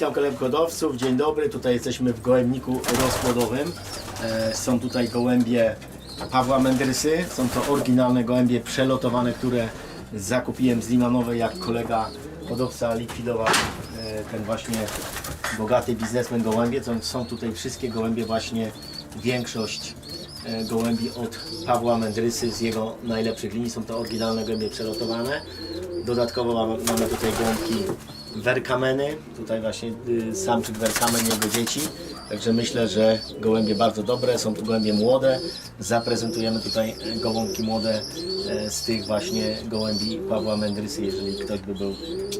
Witam kolegów hodowców, dzień dobry. Tutaj jesteśmy w gołębniku rozpłodowym. E, są tutaj gołębie Pawła Mendrysy. Są to oryginalne gołębie przelotowane, które zakupiłem z Limanowej, jak kolega hodowca likwidował e, ten właśnie bogaty biznesmen gołębie. Są tutaj wszystkie gołębie właśnie, większość e, gołębi od Pawła Mendrysy z jego najlepszych linii. Są to oryginalne gołębie przelotowane. Dodatkowo mamy, tutaj gołąbki werkameny. Tutaj właśnie y, samczyk werkamen, jego dzieci. Także myślę, że gołębie bardzo dobre, są to gołębie młode. Zaprezentujemy tutaj gołąbki młode e, z tych właśnie gołębi Pawła Mendrysy, jeżeli ktoś by był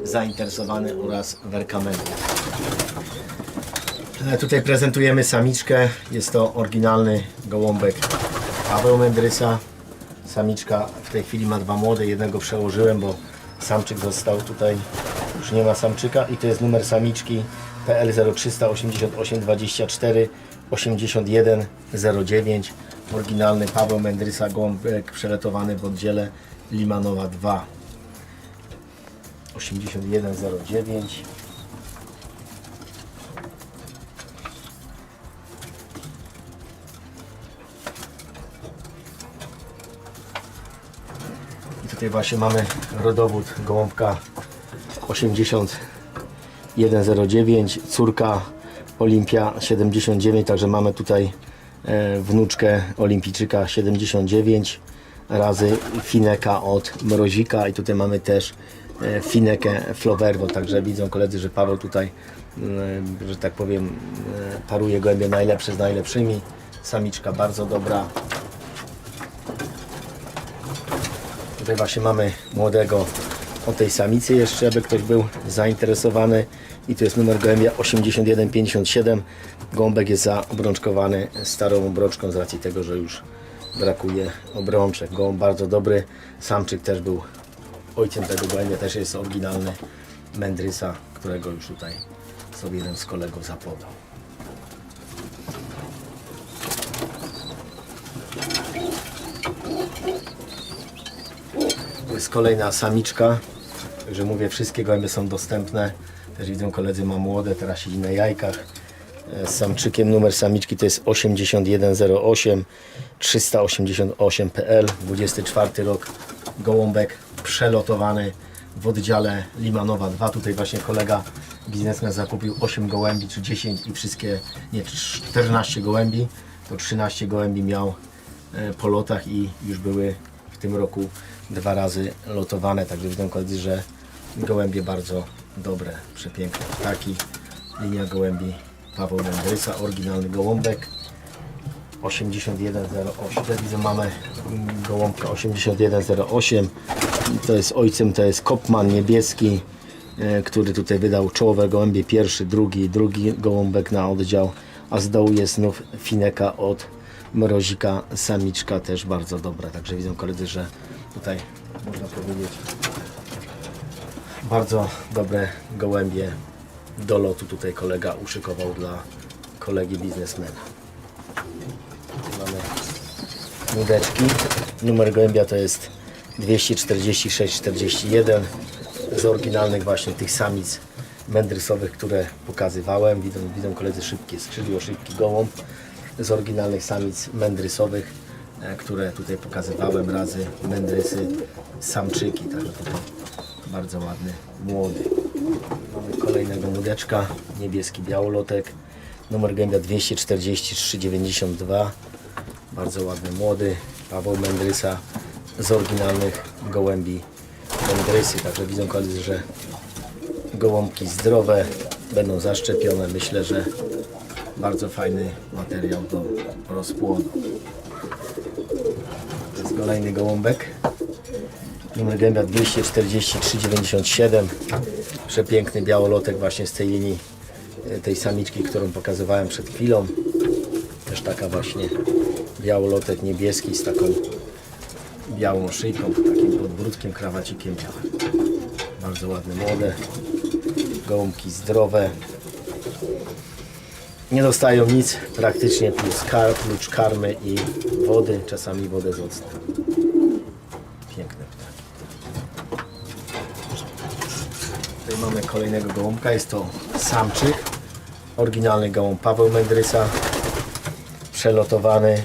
zainteresowany oraz werkameny. E, Tutaj prezentujemy samiczkę. Jest to oryginalny gołąbek Paweł Mendrysa. Samiczka w tej chwili ma dwa młode, jednego przełożyłem, bo samczyk został tutaj, już nie ma samczyka i to jest numer samiczki PL 0388 24 81 09. Oryginalny Paweł Mendrysa gołąbek przeletowany w oddziale Limanowa 2 8109. I tutaj właśnie mamy rodowód gołąbka 8109, córka Olimpia 79, także mamy tutaj e, wnuczkę Olimpijczyka 79 razy Fineka od Mrozika i tutaj mamy też e, Finekę Floverbo, także widzą koledzy, że Paweł tutaj, mm, że tak powiem, e, paruje gołębie najlepsze z najlepszymi. Samiczka bardzo dobra, Tutaj właśnie mamy młodego o tej samicy jeszcze, aby ktoś był zainteresowany. I tu jest numer gołębia 8157. Gąbek jest zaobrączkowany starą obrączką z racji tego, że już brakuje obrączek. Gołąb bardzo dobry. Samczyk też był ojcem tego gołębia, też jest oryginalny Mendrysa, którego już tutaj sobie jeden z kolegów zapodał. Jest kolejna samiczka. Także mówię, wszystkie gołębie są dostępne. Też widzą koledzy ma młode, teraz siedzi na jajkach. E, Z samczykiem numer samiczki to jest 8108 388 PL 24 rok gołąbek przelotowany w oddziale Limanowa 2 tutaj właśnie kolega biznesmen zakupił 8 gołębi czy 10 i wszystkie nie 14 gołębi to 13 gołębi miał e, po lotach i już były w tym roku dwa razy lotowane, także widzą koledzy, że gołębie bardzo dobre, przepiękne ptaki. Linia gołębi Paweł Mendrysa, oryginalny gołąbek 8108. Tutaj widzę mamy gołąbka 8108. I To jest ojcem, to jest Kopman niebieski, e, który tutaj wydał czołowe gołębie, pierwszy, drugi, drugi gołąbek na oddział, a z dołu jest znów Fineka od Mrozika, samiczka też bardzo dobra, także widzą koledzy, że tutaj można powiedzieć bardzo dobre gołębie do lotu tutaj kolega uszykował dla kolegi biznesmena. Mamy nudeczki. Numer gołębia to jest 246-41 z oryginalnych właśnie tych samic mędrysowych, które pokazywałem. Widzą, widzą koledzy szybkie skrzydło, szybki gołąb z oryginalnych samic mędrysowych, które tutaj pokazywałem razy mędrysy samczyki. Także tutaj bardzo ładny, młody. Mamy kolejnego młodeczka, niebieski białolotek. Numer gębia 24392. Bardzo ładny, młody. Paweł Mędrysa z oryginalnych gołębi Mędrysy. Także widzą koledzy, że gołąbki zdrowe, będą zaszczepione. Myślę, że bardzo fajny materiał do rozpłodu. Kolejny gołąbek. Numer gębia 243,97. Przepiękny białolotek właśnie z tej linii e, tej samiczki, którą pokazywałem przed chwilą. Też taka właśnie białolotek niebieski z taką białą szyjką, takim podbródkiem, krawacikiem. Bardzo ładne, młode. Gołąbki zdrowe. Nie dostają nic praktycznie plus kar, oprócz karmy i wody, czasami wodę z octem. Piękne ptaki. Tutaj mamy kolejnego gołąbka, jest to samczyk. Oryginalny gołąb Paweł Mędrysa. Przelotowany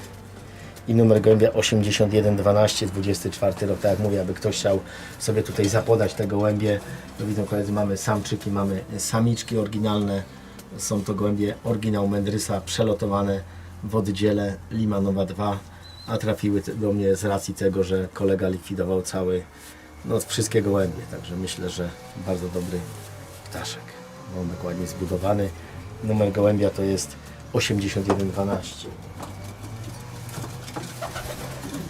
i numer gołębia 8112, 24 rok, tak jak mówię, aby ktoś chciał sobie tutaj zapodać te gołębie, to widzą koledzy, mamy samczyki, mamy samiczki oryginalne, są to gołębie oryginał Mędrysa, przelotowane w oddziele Limanowa 2, a trafiły do mnie z racji tego, że kolega likwidował cały, no wszystkie gołębie, także myślę, że bardzo dobry ptaszek, gołąbek ładnie zbudowany, numer gołębia to jest 8112.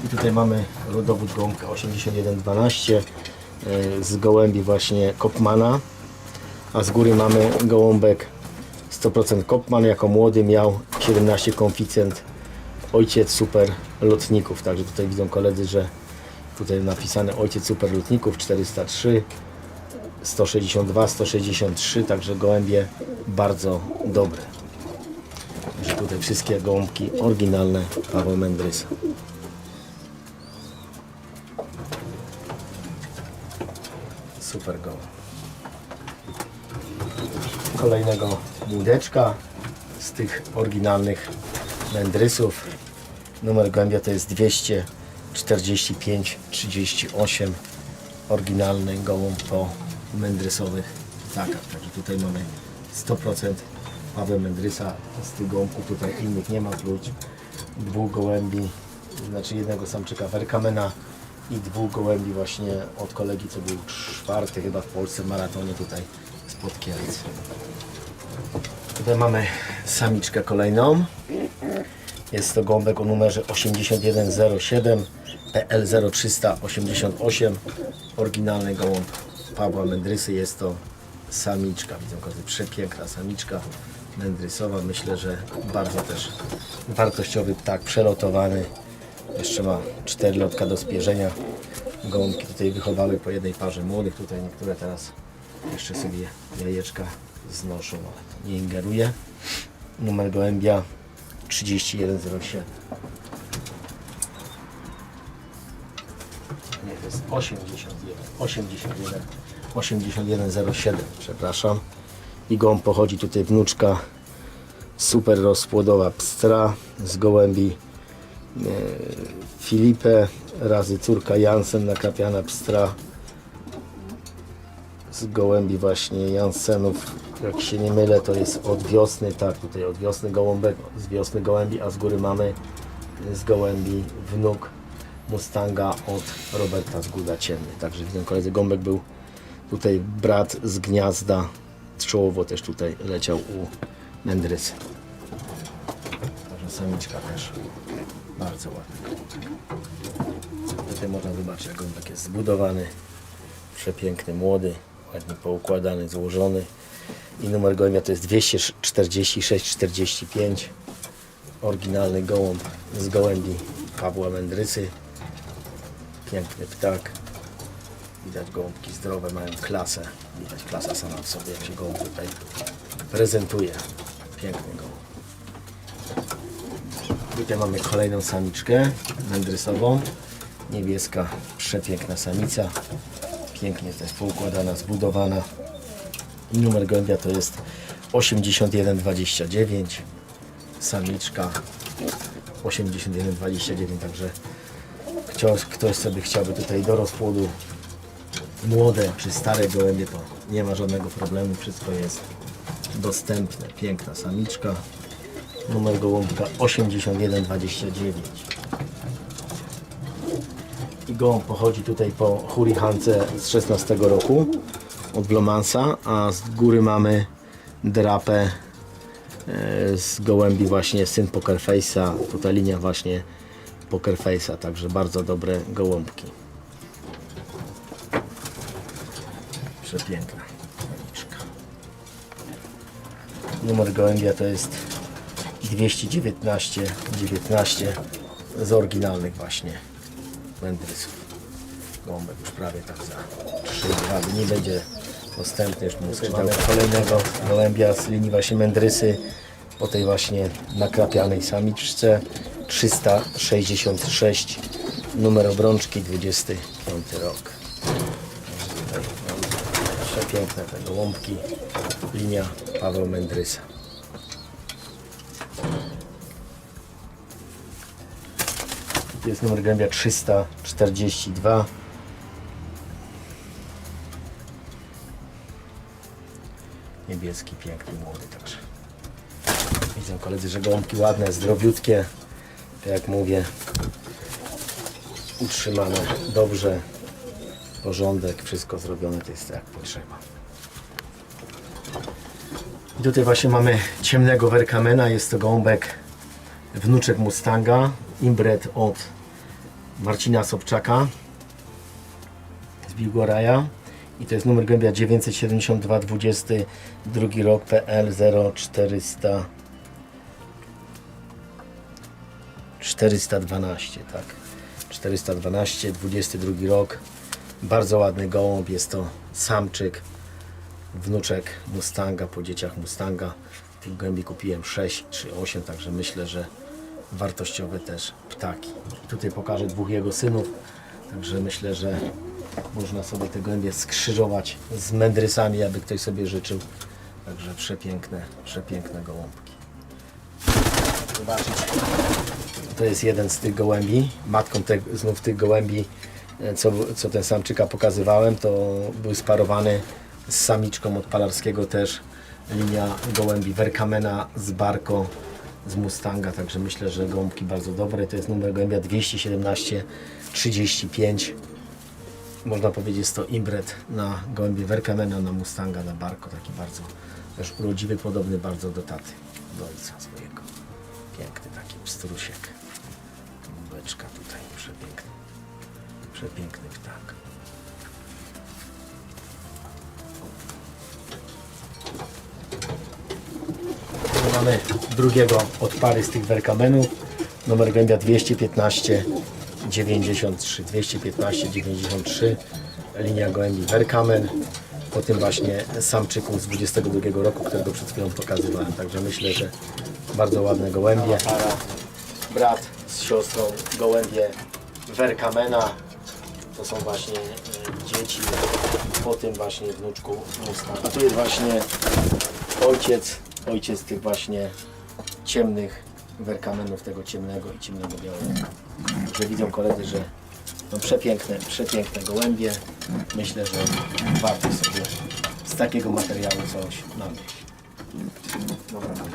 I tutaj mamy rodowód gołąbka 8112 e, z gołębi właśnie Kopmana, a z góry mamy gołąbek 100% Kopman, jako młody miał 17 koeficjent, ojciec super lotników, także tutaj widzą koledzy, że tutaj napisane ojciec super lotników 403 162, 163, także gołębie bardzo dobre. Także tutaj wszystkie gołąbki oryginalne Paweł Mędrysa. Super go. Kolejnego młodeczka z tych oryginalnych mędrysów. Numer gołębia to jest 245 38. Oryginalny gołąb po mędrysowych ptakach. Także tutaj mamy 100% Paweł Mędrysa. Z tych gołąbków tutaj innych nie ma, prócz dwóch gołębi, znaczy jednego samczyka Werkamena i dwóch gołębi właśnie od kolegi, co był czwarty chyba w Polsce w maratonie tutaj spod Kielc. Tutaj mamy samiczkę kolejną. Jest to gołąbek o numerze 8107 PL 0388 oryginalny gołąb Pawła Mędrysy. Jest to samiczka. Widzą koledzy, przepiękna samiczka mędrysowa. Myślę, że bardzo też wartościowy ptak, przelotowany. Jeszcze ma 4 lotka do spierzenia. Gołąbki tutaj wychowały po jednej parze młodych. Tutaj niektóre teraz jeszcze sobie jajeczka znoszą, ale to nie ingeruje. Numer gołębia 3107. Nie, to jest 81, 81, 8107, przepraszam. I gołąb pochodzi tutaj wnuczka super rozpłodowa pstra z gołębi e, Filipe razy córka Jansen nakrapiana pstra z gołębi właśnie Jansenów. Jak się nie mylę to jest od wiosny tak tutaj od wiosny gołąbek z wiosny gołębi a z góry mamy z gołębi wnuk Mustanga od Roberta z Guda Ciemny. Także widzę koledzy gołąbek był tutaj brat z gniazda czołowo też tutaj leciał u Mędrysy także samiczka też bardzo ładna Tutaj można zobaczyć jak gołąbek jest zbudowany. Przepiękny, młody, ładnie poukładany, złożony. I numer gołębia to jest 246-45. Oryginalny gołąb z gołębi Pawła Mędrysy. Piękny ptak. Widać gołąbki zdrowe, mają klasę. Widać klasa sama w sobie, jak się gołąb tutaj prezentuje. Piękny gołąb. Tutaj mamy kolejną samiczkę mędrysową. Niebieska, przepiękna samica. Pięknie też poukładana, zbudowana. I numer gołębia to jest 8129. Samiczka 8129, także ktoś, ktoś sobie chciałby tutaj do rozpłodu młode czy stare gołębie, to nie ma żadnego problemu, wszystko jest dostępne. Piękna samiczka. Numer gołąbka 8129 i gołąb pochodzi tutaj po Hurihance z 16 roku od Blomansa, a z góry mamy drapę e, z gołębi właśnie syn Poker Face'a, tutaj linia właśnie Poker Face'a, także bardzo dobre gołąbki. Przepiękna samiczka. Numer gołębia to jest 219 19 z oryginalnych właśnie Mędrysów. Gołąbek już prawie tak za 3-2 dni będzie dostępny już mózg. Mamy kolejnego gołębia z linii właśnie Mędrysy po tej właśnie nakrapianej samiczce 366 numer obrączki 25 rok. Przepiękne te gołąbki. Linia Paweł Mędrysa. Jest numer gołębia 342. Niebieski, piękny, młody także. Widzą koledzy, że gołąbki ładne, zdrowiutkie. Tak jak mówię, utrzymane dobrze. Porządek, wszystko zrobione to jest jak potrzeba. I tutaj właśnie mamy ciemnego Werkamena. Jest to gołąbek wnuczek Mustanga. Imbred od Marcina Sobczaka z Biłgoraja. I to jest numer gołębia 972 22 rok PL 0400 412, tak. 412, 22 rok. Bardzo ładny gołąb, jest to samczyk, wnuczek Mustanga, po dzieciach Mustanga. Tych gołębi kupiłem 6 czy 8, także myślę, że wartościowe też ptaki. Tutaj pokażę dwóch jego synów, także myślę, że można sobie te gołębie skrzyżować z mędrysami, aby ktoś sobie życzył. Także przepiękne, przepiękne gołąbki. Zobaczyć. To jest jeden z tych gołębi. Matką te, znów tych gołębi, e, co, co ten samczyka pokazywałem, to był sparowany z samiczką od Palarskiego też linia gołębi Werkamena z Barko z Mustanga, także myślę, że gołąbki bardzo dobre. To jest numer gołębia 217 35. Można powiedzieć, jest to imbret na gołębie Werkamena, na Mustanga, na Barko, taki bardzo też urodziwy, podobny bardzo do taty, do ojca swojego. Piękny taki pstrusiek. Beczka tutaj, przepiękny. Przepiękny ptak. Mamy drugiego od pary z tych werkamenów. Numer gębia 215 93. 215 93. Linia gołębi werkamen. Po tym właśnie samczyku z 22 roku, którego przed chwilą pokazywałem. Także myślę, że bardzo ładne gołębie. Para, brat z siostrą gołębie Werkamena. To są właśnie e, dzieci po tym właśnie wnuczku Mustanga. A tu jest właśnie ojciec, ojciec tych właśnie ciemnych Werkamenów, tego ciemnego i ciemnego białego. Że widzą koledzy, że no przepiękne, przepiękne gołębie. Myślę, że warto sobie z takiego materiału coś nabyć. Dobra.